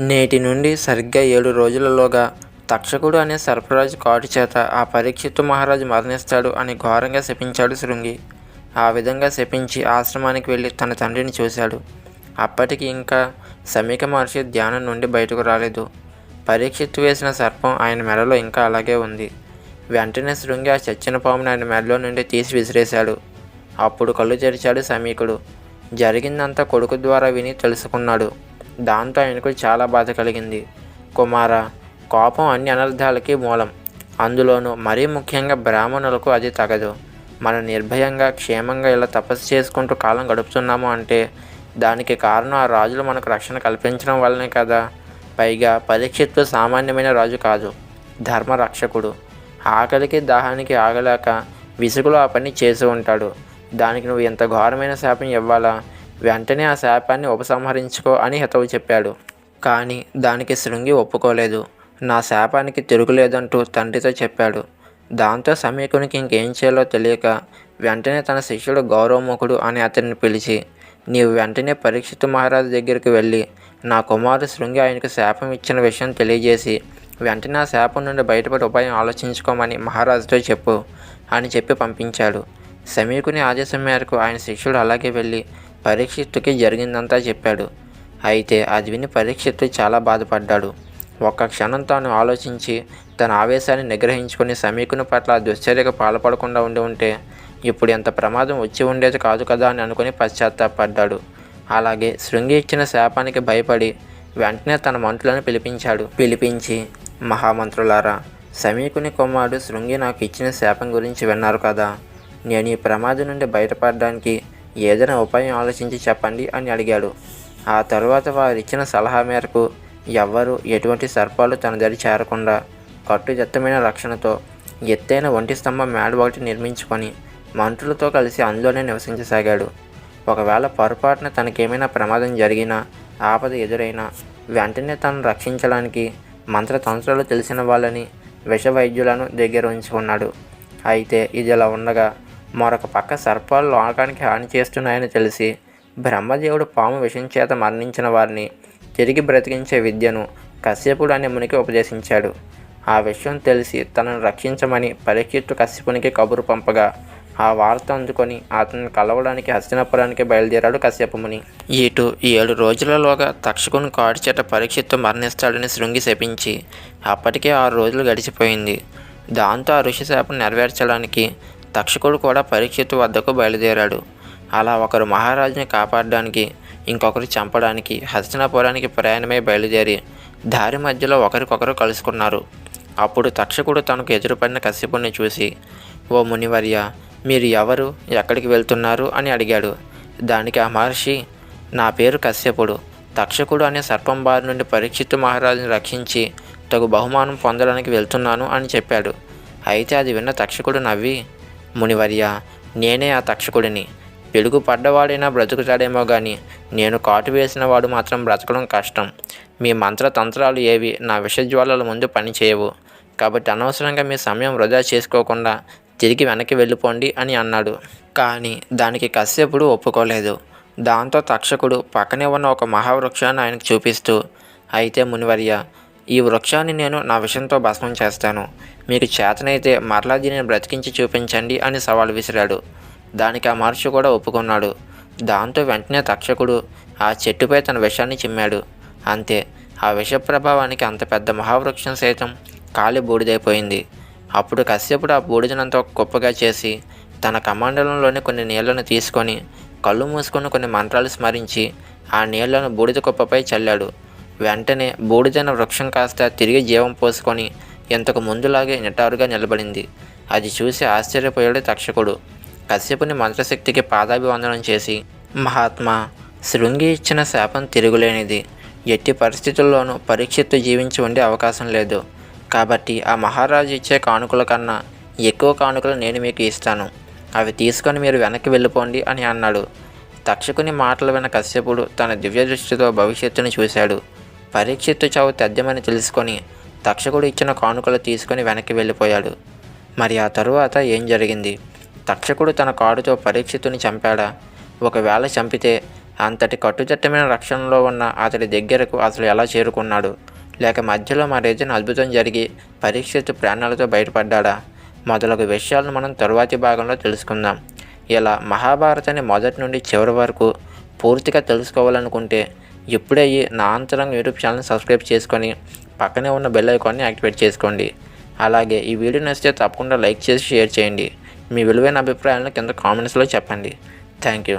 నేటి నుండి సరిగ్గా ఏడు రోజులలోగా తక్షకుడు అనే సర్పరాజు కాటు చేత ఆ పరీక్షిత్తు మహారాజు మరణిస్తాడు అని ఘోరంగా శపించాడు శృంగి. ఆ విధంగా శపించి ఆశ్రమానికి వెళ్ళి తన తండ్రిని చూశాడు. అప్పటికి ఇంకా సమీక మహర్షి ధ్యానం నుండి బయటకు రాలేదు. పరీక్షిత్తు వేసిన సర్పం ఆయన మెడలో ఇంకా అలాగే ఉంది. వెంటనే శృంగి ఆ చచ్చిన పాముని ఆయన మెడలో నుండి తీసి విసిరేశాడు. అప్పుడు కళ్ళు తెరిచాడు సమీకుడు జరిగిందంతా కొడుకు ద్వారా విని తెలుసుకున్నాడు. దాంతో ఆయనకు చాలా బాధ కలిగింది. కుమార కోపం అన్ని అనర్థాలకి మూలం. అందులోనూ మరీ ముఖ్యంగా బ్రాహ్మణులకు అది తగదు. మనం నిర్భయంగా క్షేమంగా ఇలా తపస్సు చేసుకుంటూ కాలం గడుపుతున్నాము అంటే దానికి కారణం ఆ రాజులు మనకు రక్షణ కల్పించడం వల్లనే కదా. పైగా పరీక్షిత్తు సామాన్యమైన రాజు కాదు ధర్మరక్షకుడు. ఆకలికి దాహానికి ఆగలేక విసుగులో ఆ పని చేసి ఉంటాడు. దానికి నువ్వు ఎంత ఘోరమైన శాపం ఇవ్వాలా? వెంటనే ఆ శాపాన్ని ఉపసంహరించుకో అని హితవు చెప్పాడు. కానీ దానికి శృంగి ఒప్పుకోలేదు. నా శాపానికి తిరుగులేదంటూ తండ్రితో చెప్పాడు. దాంతో సమీకునికి ఇంకేం చేయాలో తెలియక వెంటనే తన శిష్యుడు గౌరవముఖుడు అని అతన్ని పిలిచి నీవు వెంటనే పరీక్షితు మహారాజు దగ్గరికి వెళ్ళి నా కుమారుడు శృంగి ఆయనకు శాపం ఇచ్చిన విషయం తెలియజేసి వెంటనే ఆ శాపం నుండి బయటపడి ఉపాయం ఆలోచించుకోమని మహారాజుతో చెప్పు అని చెప్పి పంపించాడు. సమీకుని ఆదేశం మేరకు ఆయన శిష్యుడు అలాగే వెళ్ళి పరీక్షిత్తుకి జరిగిందంతా చెప్పాడు. అయితే అది విని పరీక్షిత్తు చాలా బాధపడ్డాడు. ఒక్క క్షణం తాను ఆలోచించి తన ఆవేశాన్ని నిగ్రహించుకుని సమీకుని పట్ల ఆ దుశ్చర్యకు పాల్పడకుండా ఉండి ఉంటే ఇప్పుడు ఎంత ప్రమాదం వచ్చి ఉండేది కాదు కదా అని అనుకుని పశ్చాత్తాపడ్డాడు. అలాగే శృంగి ఇచ్చిన శాపానికి భయపడి వెంటనే తన మంత్రులను పిలిపించాడు. పిలిపించి మహామంత్రులారా సమీకుని కుమారుడు శృంగి నాకు ఇచ్చిన శాపం గురించి విన్నారు కదా. నేను ఈ ప్రమాదం నుండి బయటపడడానికి ఏదైనా ఉపాయం ఆలోచించి చెప్పండి అని అడిగాడు. ఆ తరువాత వారిచ్చిన సలహా మేరకు ఎవ్వరూ ఎటువంటి సర్పాలు తన దరి చేరకుండా కట్టుదిత్తమైన రక్షణతో ఎత్తైన ఒంటి స్తంభం మేడ ఒకటి నిర్మించుకొని మంత్రులతో కలిసి అందులోనే నివసించసాగాడు. ఒకవేళ పొరపాటున తనకేమైనా ప్రమాదం జరిగినా ఆపద ఎదురైనా వెంటనే తను రక్షించడానికి మంత్రతంత్రాలు తెలిసిన వాళ్ళని విష వైద్యులను దగ్గర ఉంచుకున్నాడు. అయితే ఇది ఇలా ఉండగా మరొక పక్క సర్పాలు లోకానికి హాని చేస్తున్నాయని తెలిసి బ్రహ్మదేవుడు పాము విషం చేత మరణించిన వారిని తిరిగి బ్రతికించే విద్యను కశ్యపుడు అనే మునికి ఉపదేశించాడు. ఆ విషయం తెలిసి తనను రక్షించమని పరీక్షిత్తు కశ్యపునికి కబురు పంపగా ఆ వార్త అందుకొని అతన్ని కలవడానికి హస్తినాపురానికి బయలుదేరాడు కశ్యపముని ఇటు ఏడు రోజులలోగా తక్షకుని కాడిచేట పరీక్షిత్తు మరణిస్తాడని శృంగి శపించి అప్పటికే ఆరు రోజులు గడిచిపోయింది. దాంతో ఆ ఋషి శాపం నెరవేర్చడానికి తక్షకుడు కూడా పరీక్షిత్ వద్దకు బయలుదేరాడు. అలా ఒకరు మహారాజుని కాపాడడానికి ఇంకొకరు చంపడానికి హస్తినాపురానికి ప్రయాణమై బయలుదేరి దారి మధ్యలో ఒకరికొకరు కలుసుకున్నారు. అప్పుడు తక్షకుడు తనకు ఎదురుపడిన కశ్యపుని చూసి ఓ మునివర్య మీరు ఎవరు? ఎక్కడికి వెళ్తున్నారు? అని అడిగాడు. దానికి ఆ మహర్షి నా పేరు కశ్యపుడు. తక్షకుడు అనే సర్పం బారి నుండి పరీక్షిత్తు మహారాజుని రక్షించి తగు బహుమానం పొందడానికి వెళ్తున్నాను అని చెప్పాడు. అయితే అది విన్న తక్షకుడు నవ్వి మునివర్య నేనే ఆ తక్షకుడిని. పిడుగు పడ్డవాడైనా బ్రతుకుతాడేమో కానీ నేను కాటు వేసిన వాడు మాత్రం బ్రతకడం కష్టం. మీ మంత్రతంత్రాలు ఏవి? నా విషజ్వాలల ముందు పనిచేయవు కాబట్టి అనవసరంగా మీ సమయం వృధా చేసుకోకుండా తిరిగి వెనక్కి వెళ్ళిపోండి అని అన్నాడు. కానీ దానికి కశ్యపుడు ఒప్పుకోలేదు. దాంతో తక్షకుడు పక్కనే ఉన్న ఒక మహావృక్షాన్ని ఆయనకు చూపిస్తూ అయితే మునివర్య ఈ వృక్షాన్ని నేను నా విషయంతో భస్మం చేస్తాను. మీకు చేతనైతే మరలా దీనిని బ్రతికించి చూపించండి అని సవాల్ విసిరాడు. దానికి ఆ మహర్షి కూడా ఒప్పుకున్నాడు. దాంతో వెంటనే తక్షకుడు ఆ చెట్టుపై తన విషాన్ని చిమ్మాడు. అంతే ఆ విష ప్రభావానికి అంత పెద్ద మహావృక్షం సైతం కాలి బూడిదైపోయింది. అప్పుడు కశ్యపుడు ఆ బూడిదనంతా గొప్పగా కుప్పగా చేసి తన కమండలంలోని కొన్ని నీళ్ళను తీసుకొని కళ్ళు మూసుకొని కొన్ని మంత్రాలు స్మరించి ఆ నీళ్ళను బూడిద కుప్పపై చల్లాడు. వెంటనే బూడిదైన వృక్షం కాస్త తిరిగి జీవం పోసుకొని ఇంతకు ముందులాగే నిటారుగా నిలబడింది. అది చూసి ఆశ్చర్యపోయాడు తక్షకుడు కశ్యపుని మంత్రశక్తికి పాదాభివందనం చేసి మహాత్మా శృంగి ఇచ్చిన శాపం తిరుగులేనిది. ఎట్టి పరిస్థితుల్లోనూ పరీక్షిత్తు జీవించి ఉండే అవకాశం లేదు. కాబట్టి ఆ మహారాజు ఇచ్చే కానుకల కన్నా ఎక్కువ కానుకలు నేను మీకు ఇస్తాను. అవి తీసుకొని మీరు వెనక్కి వెళ్ళిపోండి అని అన్నాడు. తక్షకుని మాటలు విన కశ్యపుడు తన దివ్య దృష్టితో భవిష్యత్తును చూశాడు. పరీక్షిత్తు చావు తథ్యమని తెలుసుకొని తక్షకుడు ఇచ్చిన కానుకలు తీసుకొని వెనక్కి వెళ్ళిపోయాడు. మరి ఆ తరువాత ఏం జరిగింది? తక్షకుడు తన కాడుతో పరీక్షితుని చంపాడా? ఒకవేళ చంపితే అంతటి కట్టుదిట్టమైన రక్షణలో ఉన్న అతడి దగ్గరకు అసలు ఎలా చేరుకున్నాడు? లేక మధ్యలో మరేదైనా అద్భుతం జరిగి పరీక్షిత్ ప్రాణాలతో బయటపడ్డాడా? మొదలగు విషయాలను మనం తరువాతి భాగంలో తెలుసుకుందాం. ఇలా మహాభారతాన్ని మొదటి నుండి చివరి వరకు పూర్తిగా తెలుసుకోవాలనుకుంటే ఇప్పుడే నా అంతరంగ యూట్యూబ్ ఛానల్ని సబ్స్క్రైబ్ చేసుకొని పక్కనే ఉన్న బెల్ ఐకాన్ని యాక్టివేట్ చేసుకోండి. అలాగే ఈ వీడియో నచ్చితే తప్పకుండా లైక్ చేసి షేర్ చేయండి. మీ విలువైన అభిప్రాయాలను కింద కామెంట్స్లో చెప్పండి. Thank you